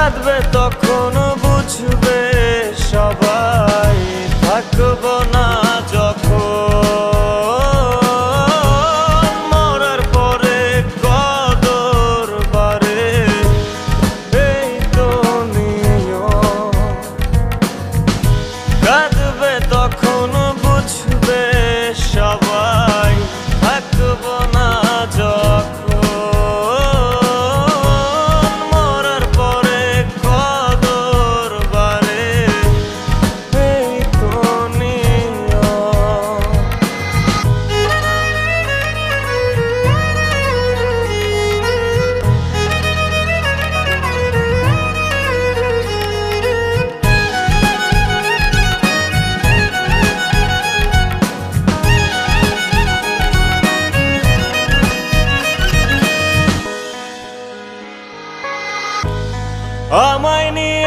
কাঁদবে তখন বুঝবে সবাই থাকব না। আমায় নিয়া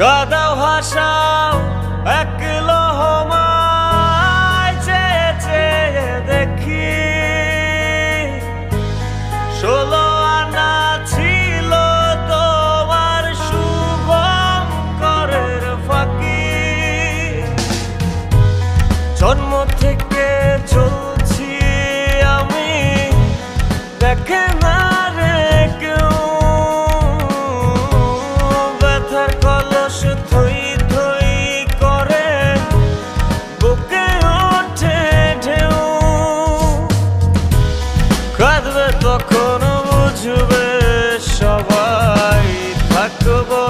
কাদাও হাসাও, এক লহমায় চেয়ে চেয়ে দেখি। ষোলো আনা ছিল তোমার শুভম করের ফাঁকি। জন্ম থেকে চলছি আমি, দেখে না কাঁদবে